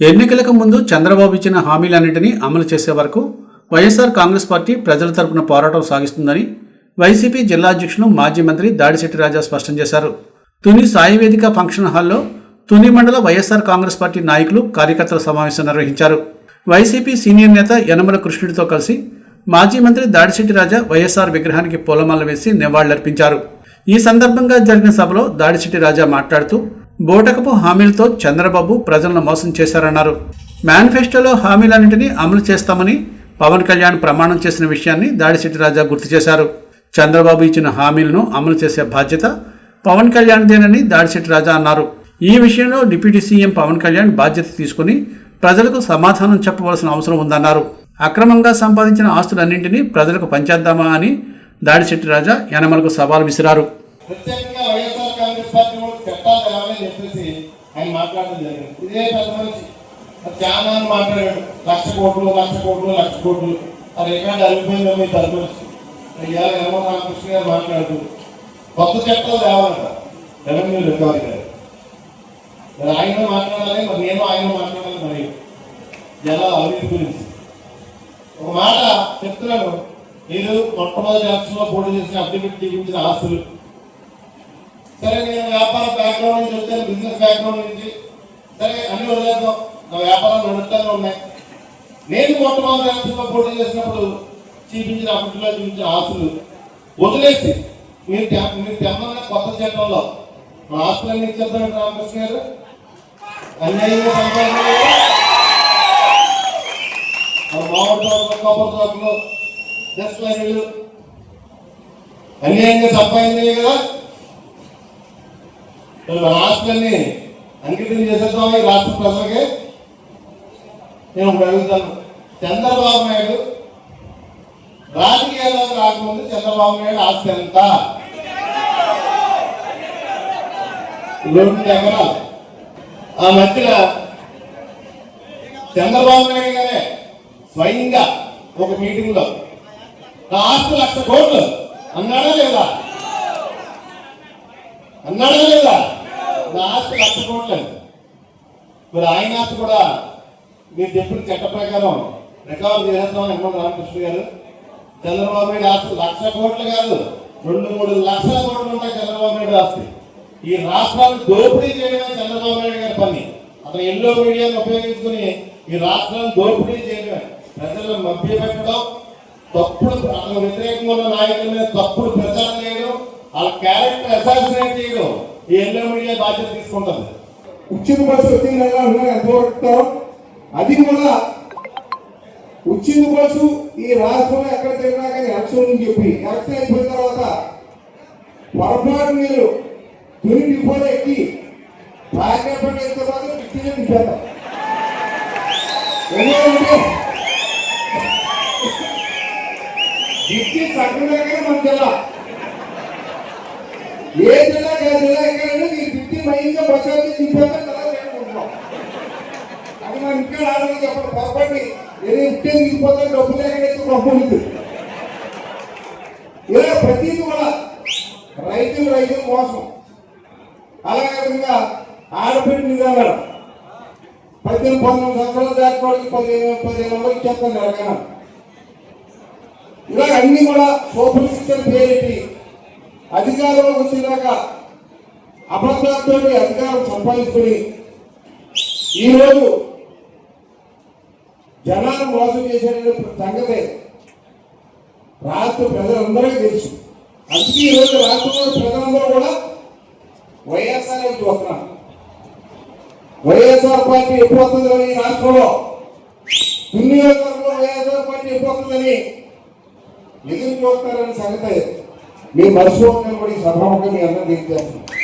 ఎన్నికలకు ముందు చంద్రబాబు ఇచ్చిన హామీలన్నింటినీ అమలు చేసే వరకు వైఎస్ఆర్ కాంగ్రెస్ పార్టీ ప్రజల తరపున పోరాటం సాగిస్తుందని వైసీపీ జిల్లా అధ్యక్షులు మాజీ మంత్రి దాడిశెట్టి రాజా స్పష్టం చేశారు. తుని సాయి వేదిక ఫంక్షన్ హాల్లో తుని మండల వైఎస్ఆర్ కాంగ్రెస్ పార్టీ నాయకులు కార్యకర్తల సమావేశం నిర్వహించారు. వైసీపీ సీనియర్ నేత యనమల కృష్ణుడితో కలిసి మాజీ మంత్రి దాడిశెట్టి రాజా వైఎస్ఆర్ విగ్రహానికి పూలమాల వేసి నివాళులర్పించారు. ఈ సందర్భంగా జరిగిన సభలో దాడిశెట్టి రాజా మాట్లాడుతూ బోటకపు హామీలతో చంద్రబాబు ప్రజలను మోసం చేశారన్నారు. మేనిఫెస్టోలో హామీలన్నింటినీ అమలు చేస్తామని పవన్ కళ్యాణ్ ప్రమాణం చేసిన విషయాన్ని దాడిశెట్టి రాజా గుర్తు చేశారు. చంద్రబాబు ఇచ్చిన హామీలను అమలు చేసే బాధ్యత పవన్ కళ్యాణ్దేనని దాడిశెట్టి రాజా అన్నారు. ఈ విషయంలో డిప్యూటీ సీఎం పవన్ కళ్యాణ్ బాధ్యత తీసుకుని ప్రజలకు సమాధానం చెప్పవలసిన అవసరం ఉందన్నారు. అక్రమంగా సంపాదించిన ఆస్తులన్నింటినీ ప్రజలకు పంచేద్దామా అని దాడిశెట్టి రాజా యనమలకు సవాల్ విసిరారు. ప్రత్యేకంగా వైఎస్ఆర్ కాంగ్రెస్ పార్టీ కూడా చట్టాలు తేవాలని చెప్పేసి ఆయన మాట్లాడడం జరిగింది. ఇదే పెద్ద మనిషి. చాలా మాట్లాడాడు లక్ష కోట్లు లక్ష కోట్లు లక్ష కోట్లు. అది ఎక్కడ అరిగిపోయిందో మీ పెద్ద మనిషి. ఇవాళ ఏమో రామకృష్ణ గారు మాట్లాడుతూ కొత్త చట్టాలు తేవాలంట రెవెన్యూ రికవరీ గారు. మరి ఆయన మాట్లాడాలి మరి నేను ఆయన మాట్లాడాలి మరి జనాల అవినీతి గురించి? ఒక మాట చెప్తున్నాను. మీరు మొట్టమొదటి రాష్ట్రంలో పోటీ చేసిన అభివృద్ధి చూపించిన ఆస్తులు సరే నేను వ్యాపార బ్యాక్గ్రౌండ్ నుంచి వచ్చాను బిజినెస్ బ్యాక్గ్రౌండ్ నుంచి. సరే అన్ని వదిలేద్దాం. నా వ్యాపారం నడుస్తూనే ఉన్నాయి. నేను మొట్టమొదటి ఎలక్షన్లో పోటీ చేసినప్పుడు చూపించిన అప్పట్లో చూపించిన ఆస్తులు వదిలేసి మీరు మీరు తెమ్మన్న కొత్త చట్టంలో. మా ఆస్తులన్నీ ఇచ్చేద్దాం రామకృష్ణ గారు. అన్యాయంగా సంపాదించారు మామిడి తోటలు కొబ్బరి తోటలు జస్ట్ అన్యాయంగా సంపాదించాయి కదా. మరి మన ఆస్తులన్నీ అంకితం చేసేద్దాం ఈ రాష్ట్ర ప్రజలకి. నేను అడుగుతాను. చంద్రబాబు నాయుడు రాజకీయాల్లో రాకముందు చంద్రబాబు నాయుడు ఆస్తి ఎంత? రెండు ఎకరాలు ఆ మధ్యలో చంద్రబాబు నాయుడు గారే స్వయంగా ఒక మీటింగ్లో నా ఆస్తి లక్ష కోట్లు అన్నాడా లేదా? అన్నాడా లేదా నా ఆస్తి లక్ష కోట్లు మరి ఆయన ఆస్తి కూడా మీరు చెప్పిన చట్ట ప్రకారం రికవర్ చేసేద్దాం హనుమంత్ రామకృష్ణ గారు. చంద్రబాబు నాయుడు ఆస్తి లక్ష కోట్లు కాదు రెండు మూడు లక్షల కోట్లు ఉంటాయి చంద్రబాబు నాయుడు ఆస్తి. ఈ రాష్ట్రాన్ని దోపిడీ చేయడమే చంద్రబాబు నాయుడు గారి పని. అతను ఎల్లో మీడియాను ఉపయోగించుకుని ఈ రాష్ట్రాన్ని దోపిడీ చేయడమే. ప్రజలను మభ్యపెట్టడం తప్పుడు అతను వ్యతిరేకంగా ఉన్న నాయకుల మీద తప్పుడు ప్రచారం చేయడం వాళ్ళ క్యారెక్టర్ అసాసినేట్ చేయడం ఈ ఎల్లో మీడియా బాధ్యత తీసుకుంటుంది. ఉచిత బస్సు వచ్చిందల్లా ఉన్నారు ఎంతవరకు అది కూడా ఉచిత బస్సు ఈ రాష్ట్రంలో ఎక్కడ తిరిగినా కానీ ఎలక్షన్ అని చెప్పి ఎలక్షన్ అయిపోయిన తర్వాత పొరపాటు మీరు తొలి డిపోలో ఎక్కి ప్యాకెట్ పని మాత్రం టిక్కినే నింపేద్దాం. ఎందుకంటే దిక్కి మన జిల్లా. ఏ జిల్లా ఏ జిల్లా ఎక్కడైనా మీరు బస్సు కదా అనుకుంటున్నాం అది మనం ఇంకా రాదని చెప్పండి పొరపాటు ఏదో ఇస్తే దిగిపోతే డబ్బులు ఎక్కడైతే గొప్ప ఇలా ప్రతిదీ కూడా రైతులు రైతులు మోసం. అలాగే విధంగా ఆడపిల్ల నిదానం పద్దెనిమిది పంతొమ్మిది సంవత్సరాలు దాటివాడికి పదిహేను పదిహేను వందలు ఇచ్చేస్తాను ఎలాగైనా ఇలా అన్ని కూడా సోపులు సిక్స్ పేరెట్టి అధికారంలో వచ్చేదాకా అబద్ధాలతో అధికారం సంపాదించుకుని ఈరోజు జనాలు మోసం చేసే సంగతే రాష్ట్ర ప్రజలందరికీ తెలుసు. అందుకే ఈరోజు రాష్ట్రంలో ప్రజలందరూ కూడా వైఎస్ఆర్ చూస్తున్నారు. వైఎస్ఆర్ పార్టీ ఎప్పుడు వస్తుందని రాష్ట్రంలో? నియోజకవర్గంలో వైఎస్ఆర్ పార్టీ ఎప్పుడు వస్తుందని ఎదురు చూస్తారని సంగతి. మీ మరుసటి కూడా ఈ సభాముఖం మీ అందరూ తెలియజేస్తున్నారు